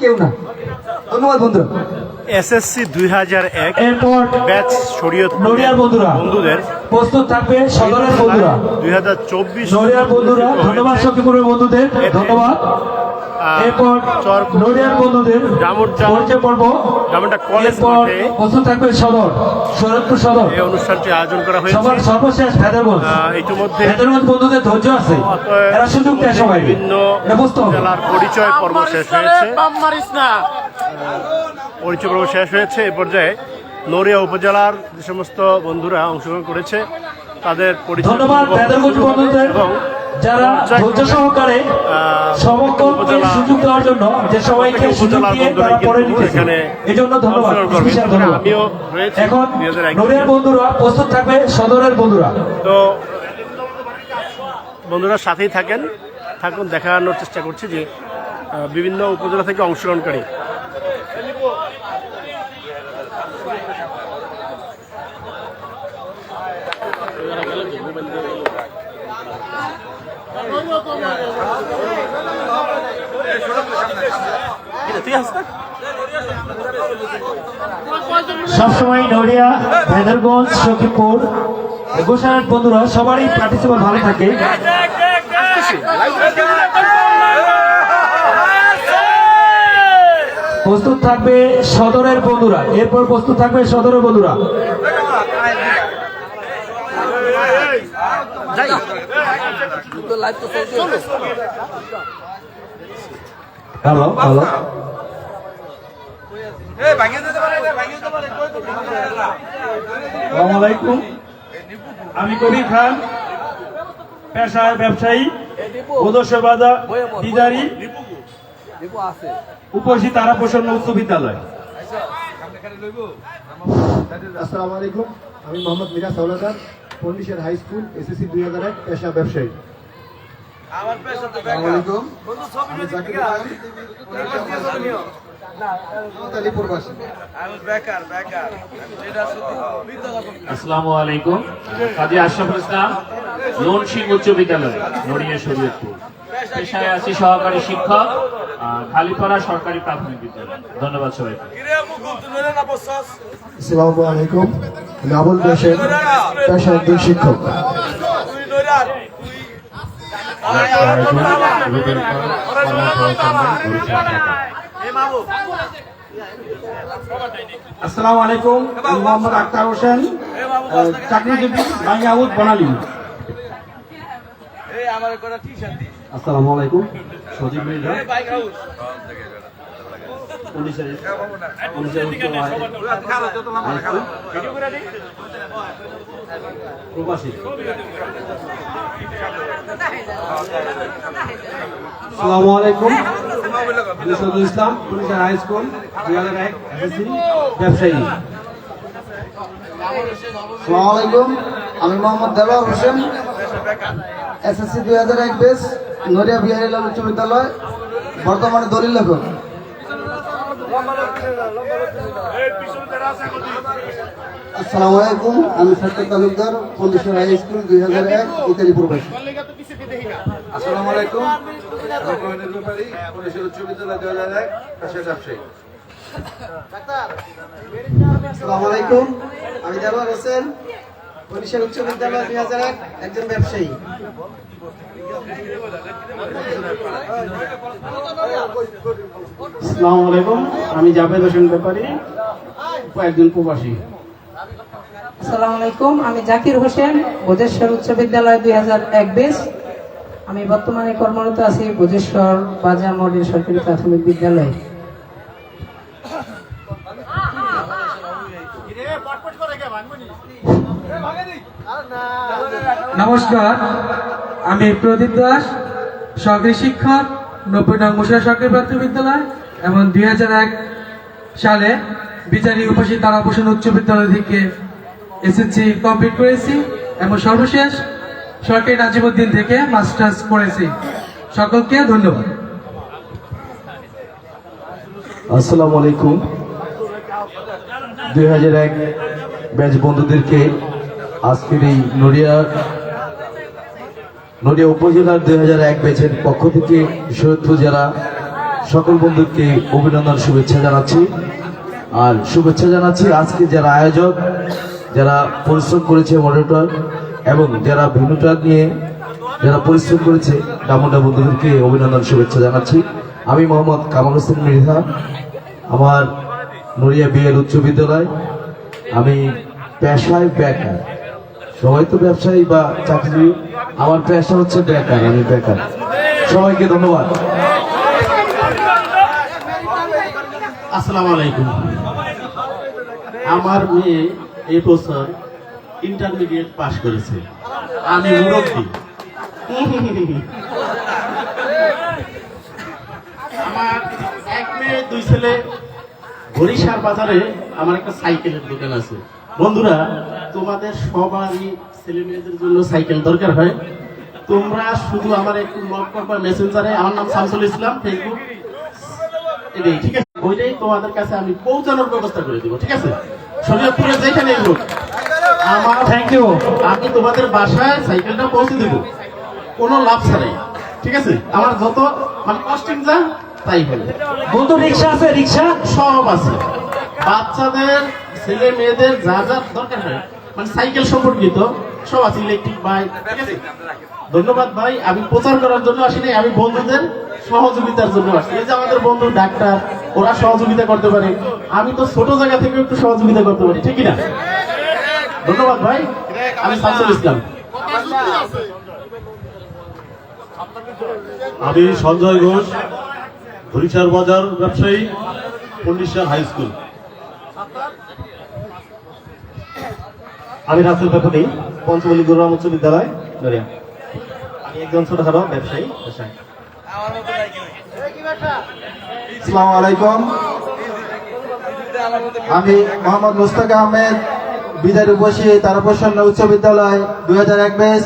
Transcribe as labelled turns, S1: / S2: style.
S1: কেউ না ধন্যবাদ বন্ধুরা
S2: এসএসসি দুই হাজার এক
S1: এরপর
S2: ব্যাচ শরীয়ত
S1: নড়িয়ার বন্ধুরা।
S2: বন্ধুদের।
S1: প্রস্তুত থাকবে সদরের বন্ধুরা।
S2: দুই হাজার চব্বিশ
S1: নড়িয়ার বন্ধুরা ধন্যবাদ সখীপুরের বন্ধুদের ধন্যবাদ। এরপর নড়িয়ার বন্ধুদের পরিচয় পর্ব।
S2: কলেজ
S1: থাকবে সদর শরৎপুর সদর।
S2: এই অনুষ্ঠানটি আয়োজন করা হয়েছে।
S1: সবার সর্বশেষ
S2: ইতিমধ্যে
S1: বন্ধুদের ধৈর্য আছে। এরা সুযোগ দেয় সবাই
S2: বিভিন্ন জেলার পরিচয় পর্ব শেষ হয়েছে। পরিচয় পর্ব শেষ হয়েছে। এ পর্যায়ে নড়িয়া উপজেলার যে সমস্ত বন্ধুরা অংশগ্রহণ করেছে তাদের পরিচয় এবং
S1: যারা ধৈর্য সহকারে সমগ্রকে সুযোগ দেওয়ার জন্য যে সবাইকে সুযোগ দিয়ে
S2: বন্ধুরা
S1: তারা পড়ে নিতেছে।
S2: এখানে
S1: ধন্যবাদ। বিশাল ধন্যবাদ। এখন নড়িয়ার বন্ধুরা প্রস্তুত থাকবে সদরের বন্ধুরা।
S2: তো বন্ধুরা সাথেই থাকেন। থাকুন দেখানোর চেষ্টা করছি যে বিভিন্ন উপজেলা থেকে অংশগ্রহণকারী।
S1: সবসময় নড়িয়া, ভেদারগঞ্জ, সখীপুর গোসাইয়ের বন্ধুরা, সবারই পার্টিসিপেট ভালো থাকে। প্রস্তুত থাকবে সদরের বন্ধুরা। এরপর প্রস্তুত থাকবে সদরের বন্ধুরা। হ্যালো হ্যালো আসসালামু আমি কবির খান পেশায় ব্যবসায়ী উদস্য বাজার দিদারি উপসী তারা প্রসন্ন উচ্চ বিদ্যালয়।
S3: আসসালামু আলাইকুম আমি মোহাম্মদ মিরাজ হাওলাদার পন্ডিশের হাই স্কুল এসএসসি দুই হাজার এক পেশা ব্যবসায়ী। আসসালামু আলাইকুম। আমি জাকির খান নোয়াখালী প্রবাসী।
S4: আসসালামু আলাইকুম। কাজী আশরাফুল ইসলাম লোন উচ্চ বিদ্যালয় নড়িয়া শরীয়তপুর। পেশায় আছি সহকারী শিক্ষক খালিপাড়া সরকারি প্রাথমিক বিদ্যালয় ধন্যবাদ সবাইকে
S3: আসসালামু আলাইকুম পেশা একজন শিক্ষক
S1: আসসালামু আলাইকুম মোহাম্মদ আক্তার হোসেন চাকরিজীবী বাঙ্গাউদ বনালী আসসালামু আলাইকুম। সজীব মির্জা। প্রবাসী। আসসালামু আলাইকুম। আমি সদুল ইসলাম পুলিশের হাই স্কুল দুই হাজার এক ব্যবসায়ী।
S3: আসসালামু আলাইকুম। আমি মোহাম্মদ দেলোয়ার হোসেন এসএসসি দুই হাজার এক বেস। নড়িয়া বিহারীলাল উচ্চ বিদ্যালয়, বর্তমানে দলিল লেখক। আসসালামু আলাইকুম, আমি সত্য তালুকদার পন্ডিশ্বর হাই স্কুল, দুই হাজার এক ইত্যাদি প্রবেশ।
S5: আসসালামু আলাইকুম। উচ্চ বিদ্যালয়, দুই হাজার এক
S3: আলাইকুম। আমি দেলোয়ার হোসেন পুলিশের উচ্চ বিদ্যালয়, দুই হাজার এক, একজন ব্যবসায়ী।
S1: আসসালামু আলাইকুম। আমি জাভেদ হোসেন ব্যাপারী একজন প্রবাসী।
S6: আসসালামু আলাইকুম। আমি জাকির হোসেন বোধেশ্বর উচ্চ বিদ্যালয় দুই হাজার এক বেস আমি বর্তমানে কর্মরত আছি বোধেশ্বর বাজার মডেল সরকারি প্রাথমিক বিদ্যালয়ে।
S7: নমস্কার। আমি প্রদীপ দাস, সরকারি শিক্ষক, নব্বই নং মুসরা সরকারি প্রাথমিক বিদ্যালয়, এবং দুই হাজার এক সালে বিচারী উপসী তারাপোষণ উচ্চ বিদ্যালয় থেকে এসএসসি কমপ্লিট করেছি, এবং সর্বশেষ সরকারি নাজিমুদ্দিন থেকে মাস্টার্স করেছি। সকলকে ধন্যবাদ।
S8: আসসালামু আলাইকুম। দুই হাজার এক ব্যাচ বন্ধুদেরকে আজকের এই নড়িয়া নড়িয়া উপজেলার দুই হাজার এক ব্যাচের পক্ষ থেকে সৈয়দপুর জেলা সকল বন্ধুকে অভিনন্দন, শুভেচ্ছা জানাচ্ছি। আর শুভেচ্ছা জানাচ্ছি আজকে যারা আয়োজক, যারা পরিশ্রম করেছে মডারেটর এবং যারা ভিন্নটা নিয়ে যারা পরিশ্রম করেছে, ডামন্ডা বন্ধুদেরকে অভিনন্দন, শুভেচ্ছা জানাচ্ছি। আমি মোহাম্মদ কামাল হোসেন মৃধা আমার নড়িয়া বিএল উচ্চ বিদ্যালয়। আমি পেশায় বেকার সবাই তো ব্যবসায়ী বা চাকরি। আমার পেশা হচ্ছে বেকার, আমি বেকার। সবাইকে ধন্যবাদ।
S9: আসসালামু আলাইকুম। আমার মেয়ে এই বছর ইন্টারমিডিয়েট পাশ করেছে। আমি মুরব্বী। আমার এক মেয়ে, দুই ছেলে। বরিশার বাজারে আমার একটা সাইকেলের দোকান আছে। বন্ধুরা, তোমাদের সবারই ছেলে মেয়েদের জন্য সাইকেল দরকার হয়। তোমরা শুধু আমার একটু নক করবা মেসেঞ্জারে আমার নাম শামসুল ইসলাম ফেসবুক এটাই ঠিক আছে? ওইটাই তোমাদের কাছে আমি পৌঁছানোর ব্যবস্থা করে দিব ঠিক আছে? শরীয়তপুরে যেখানে হোক। আমার থ্যাংক ইউ আমি তোমাদের বাসায় সাইকেলটা পৌঁছে দিব। কোনো লাভ ছাড়াই ঠিক আছে? আমার যত মানে কস্টিং যা তাই হবে।
S7: বন্ধু রিক্সা আছে রিক্সা?
S9: সব আছে। বাচ্চাদের ছেলে মেয়েদের যা যা দরকার হয় মানে সাইকেল সম্পর্কিত সব আছে ইলেকট্রিক আছে? ধন্যবাদ ভাই, আমি প্রচার করার জন্য আসি নাই, আমি বন্ধুদের সহযোগিতার জন্য আসছি এই যে আমাদের বন্ধু ডাক্তার, ওরা সহযোগিতা করতে পারে। আমি তো ছোট জায়গা থেকে একটু সহযোগিতা করতে পারি ঠিক না? ধন্যবাদ ভাই, আমি শামসুল ইসলাম।
S2: আমি সঞ্জয় ঘোষ হরিচার বাজার ব্যবসায়ী পন্ডিশার হাই স্কুল।
S10: আমি রাসেল ব্যাপারী পঞ্চমলী গুরুরাম উচ্চ বিদ্যালয়, নড়িয়া। আমি একজন ছোটখাটো ব্যবসায়ী পেশায়
S3: আসসালামু আলাইকুম। আমি মোহাম্মদ মুস্তাক আহমেদ বিদায় উপসী তারপর উচ্চ বিদ্যালয়, দুই হাজার এক বেশ